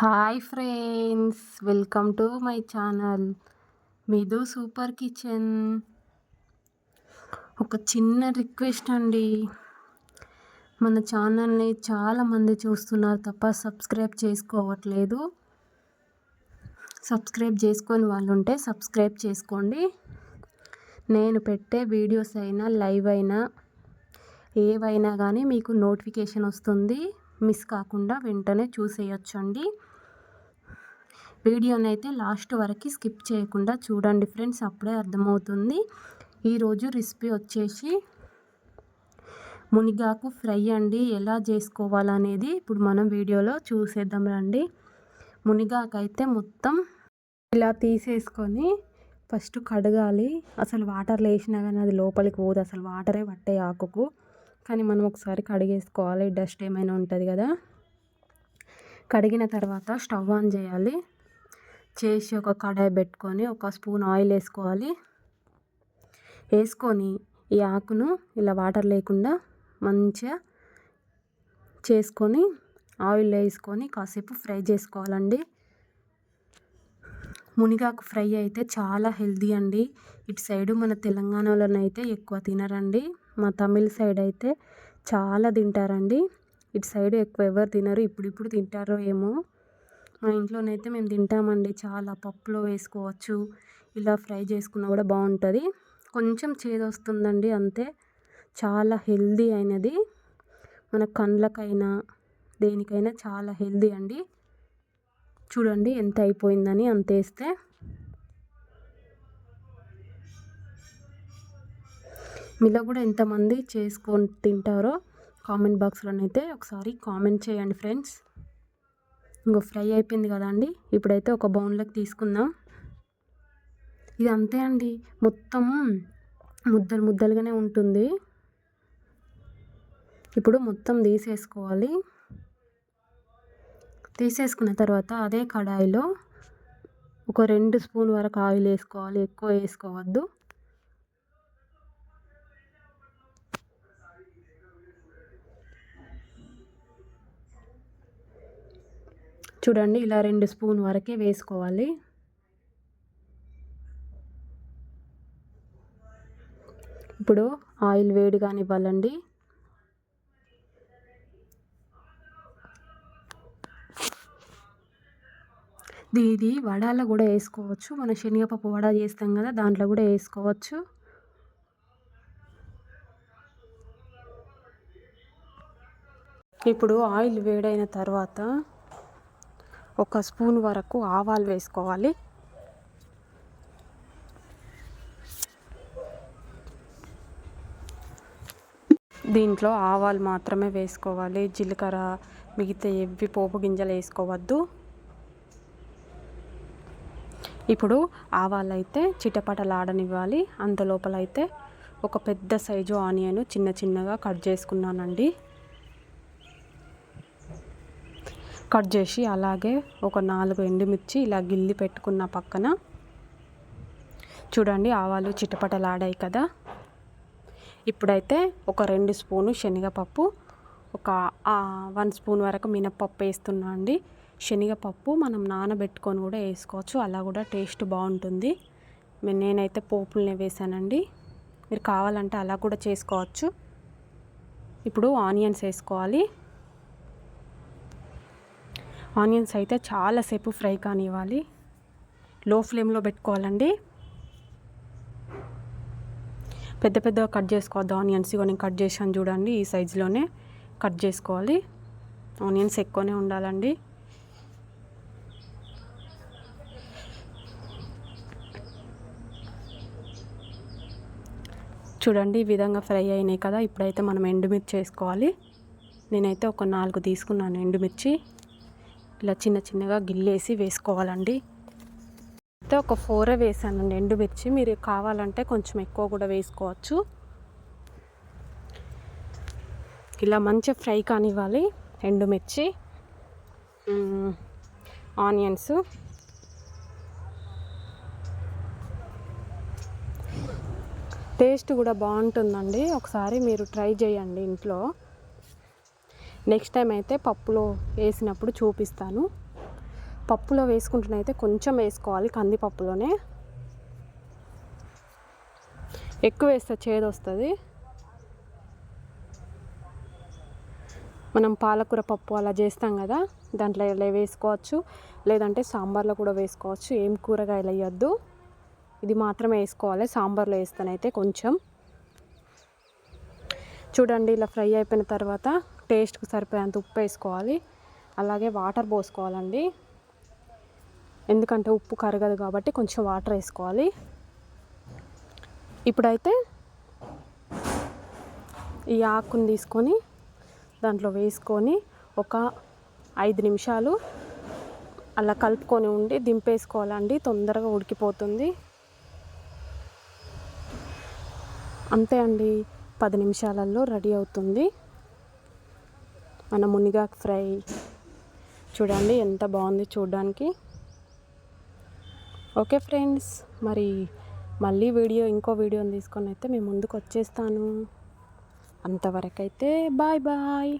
Hi friends welcome to my channel మీదు super kitchen ఒక చిన్న request అండి. మన ఛానల్ని చాలామంది చూస్తున్నారు తప్ప సబ్స్క్రైబ్ చేసుకోవట్లేదు. సబ్స్క్రైబ్ చేసుకొని వాళ్ళు ఉంటే సబ్స్క్రైబ్ చేసుకోండి. నేను పెట్టే వీడియోస్ అయినా లైవ్ అయినా ఏవైనా కానీ మీకు నోటిఫికేషన్ వస్తుంది. మిస్ కాకుండా వెంటనే చూసేయొచ్చండి. వీడియోని అయితే లాస్ట్ వరకు స్కిప్ చేయకుండా చూడండి ఫ్రెండ్స్ అప్పుడే అర్థమవుతుంది. ఈరోజు రెసిపీ వచ్చేసి మునిగాకు ఫ్రై అండి. ఎలా చేసుకోవాలనేది ఇప్పుడు మనం వీడియోలో చూసేద్దాం రండి. మునిగాకు అయితే మొత్తం ఇలా తీసేసుకొని ఫస్ట్ కడగాలి. అసలు వాటర్ వేసినా కానీ అది లోపలికి పోదు అసలు వాటరే పట్టే ఆకుకు. కానీ మనం ఒకసారి కడిగేసుకోవాలి డస్ట్ ఏమైనా ఉంటుంది కదా. కడిగిన తర్వాత స్టవ్ ఆన్ చేయాలి. చేసి ఒక కడాయి పెట్టుకొని ఒక స్పూన్ ఆయిల్ వేసుకోవాలి. వేసుకొని ఈ ఆకును ఇలా వాటర్ లేకుండా మంచిగా చేసుకొని ఆయిల్ వేసుకొని కాసేపు ఫ్రై చేసుకోవాలండి. మునిగాకు ఫ్రై అయితే చాలా హెల్దీ అండి. ఇటు సైడు మన తెలంగాణలోనైతే ఎక్కువ తినరండి. మా తమిళ్ సైడ్ అయితే చాలా తింటారండి. ఇటు సైడ్ ఎక్కువ ఎవరు తినరు ఇప్పుడిప్పుడు తింటారో ఏమో. మా ఇంట్లోనైతే మేము తింటామండి. చాలా పప్పులో వేసుకోవచ్చు. ఇలా ఫ్రై చేసుకున్నా కూడా బాగుంటుంది. కొంచెం చేదు వస్తుందండి అంతే. చాలా హెల్దీ అయినది. మన కళ్ళకైనా దేనికైనా చాలా హెల్దీ అండి. చూడండి ఎంత అయిపోయిందని అంత వేస్తే. మీలో కూడా ఎంతమంది చేసుకొని తింటారో కామెంట్ బాక్స్లోనైతే ఒకసారి కామెంట్ చేయండి ఫ్రెండ్స్. ఇంకో ఫ్రై అయిపోయింది కదండి ఇప్పుడైతే ఒక బౌన్లోకి తీసుకుందాం. ఇది అంతే అండి. మొత్తం ముద్దలు ముద్దలుగానే ఉంటుంది. ఇప్పుడు మొత్తం తీసేసుకోవాలి. తీసేసుకున్న తర్వాత అదే కడాయిలో ఒక రెండు స్పూన్ వరకు ఆయిల్ వేసుకోవాలి. ఎక్కువ వేసుకోవద్దు. చూడండి ఇలా రెండు స్పూన్ వరకే వేసుకోవాలి. ఇప్పుడు ఆయిల్ వేడి కానివ్వాలండి. ఇది వడాలో కూడా వేసుకోవచ్చు. మన శనగపప్పు వడ చేస్తాం కదా దాంట్లో కూడా వేసుకోవచ్చు. ఇప్పుడు ఆయిల్ వేడైన తర్వాత ఒక స్పూన్ వరకు ఆవాలు వేసుకోవాలి. దీంట్లో ఆవాలు మాత్రమే వేసుకోవాలి. జీలకర్ర మిగతా ఎవ్వి పోపు గింజలు వేసుకోవద్దు. ఇప్పుడు ఆవాలు అయితే చిటపటలాడనివ్వాలి. అంత లోపల అయితే ఒక పెద్ద సైజు ఆనియన్ చిన్న చిన్నగా కట్ చేసుకున్నానండి. కట్ చేసి అలాగే ఒక నాలుగు ఎండుమిర్చి ఇలా గిల్లి పెట్టుకున్న పక్కన చూడండి ఆవాలు చిటపటలాడాయి కదా. ఇప్పుడైతే ఒక రెండు స్పూను శనగపప్పు ఒక వన్ స్పూన్ వరకు మినప్పప్పు వేస్తున్నా అండి. శనగపప్పు మనం నానబెట్టుకొని కూడా వేసుకోవచ్చు అలా కూడా టేస్ట్ బాగుంటుంది. నేనైతే పోపులనే వేసానండి. మీరు కావాలంటే అలా కూడా చేసుకోవచ్చు. ఇప్పుడు ఆనియన్స్ వేసుకోవాలి. ఆనియన్స్ అయితే చాలాసేపు ఫ్రై కానివ్వాలి. లో ఫ్లేమ్లో పెట్టుకోవాలండి. పెద్ద పెద్దగా కట్ చేసుకోవద్దు ఆనియన్స్. ఇక నేను కట్ చేశాను చూడండి ఈ సైజులోనే కట్ చేసుకోవాలి. ఆనియన్స్ ఎక్కువనే ఉండాలండి. చూడండి ఈ విధంగా ఫ్రై అయినాయి కదా. ఇప్పుడైతే మనం ఎండుమిర్చి వేసుకోవాలి. నేనైతే ఒక నాలుగు తీసుకున్నాను ఎండుమిర్చి. ఇలా చిన్న చిన్నగా గిల్లేసి వేసుకోవాలండి. అయితే ఒక ఫోరే వేసానండి ఎండుమిర్చి మీరు కావాలంటే కొంచెం ఎక్కువ కూడా వేసుకోవచ్చు. ఇలా మంచి ఫ్రై కానివ్వాలి ఎండుమిర్చి ఆనియన్స్. టేస్ట్ కూడా బాగుంటుందండి. ఒకసారి మీరు ట్రై చేయండి ఇంట్లో. నెక్స్ట్ టైం అయితే పప్పులో వేసినప్పుడు చూపిస్తాను. పప్పులో వేసుకుంటున్నైతే కొంచెం వేసుకోవాలి కందిపప్పులోనే. ఎక్కువ వేస్తే చేదు వస్తుంది. మనం పాలకూర పప్పు అలా చేస్తాం కదా దాంట్లో ఇలా వేసుకోవచ్చు. లేదంటే సాంబార్లో కూడా వేసుకోవచ్చు. ఏం కూరగాయలు వేయద్దు. ఇది మాత్రమే వేసుకోవాలి. సాంబార్లో వేస్తానైతే కొంచెం. చూడండి ఇలా ఫ్రై అయిపోయిన తర్వాత టేస్ట్కి సరిపోయేంత ఉప్పు వేసుకోవాలి. అలాగే వాటర్ పోసుకోవాలండి. ఎందుకంటే ఉప్పు కరగదు కాబట్టి కొంచెం వాటర్ వేసుకోవాలి. ఇప్పుడైతే ఈ ఆకుని తీసుకొని దాంట్లో వేసుకొని ఒక ఐదు నిమిషాలు అలా కలుపుకొని ఉండి దింపేసుకోవాలండి. తొందరగా ఉడికిపోతుంది. అంతే అండి. పది నిమిషాలలో రెడీ అవుతుంది. మన మునిగాకు ఫ్రై. చూడండి ఎంత బాగుంది చూడడానికి. ఓకే ఫ్రెండ్స్ మరి మళ్ళీ వీడియో ఇంకో వీడియోని తీసుకొని అయితే మేము ముందుకు వచ్చేస్తాను. అంతవరకైతే బాయ్ బాయ్.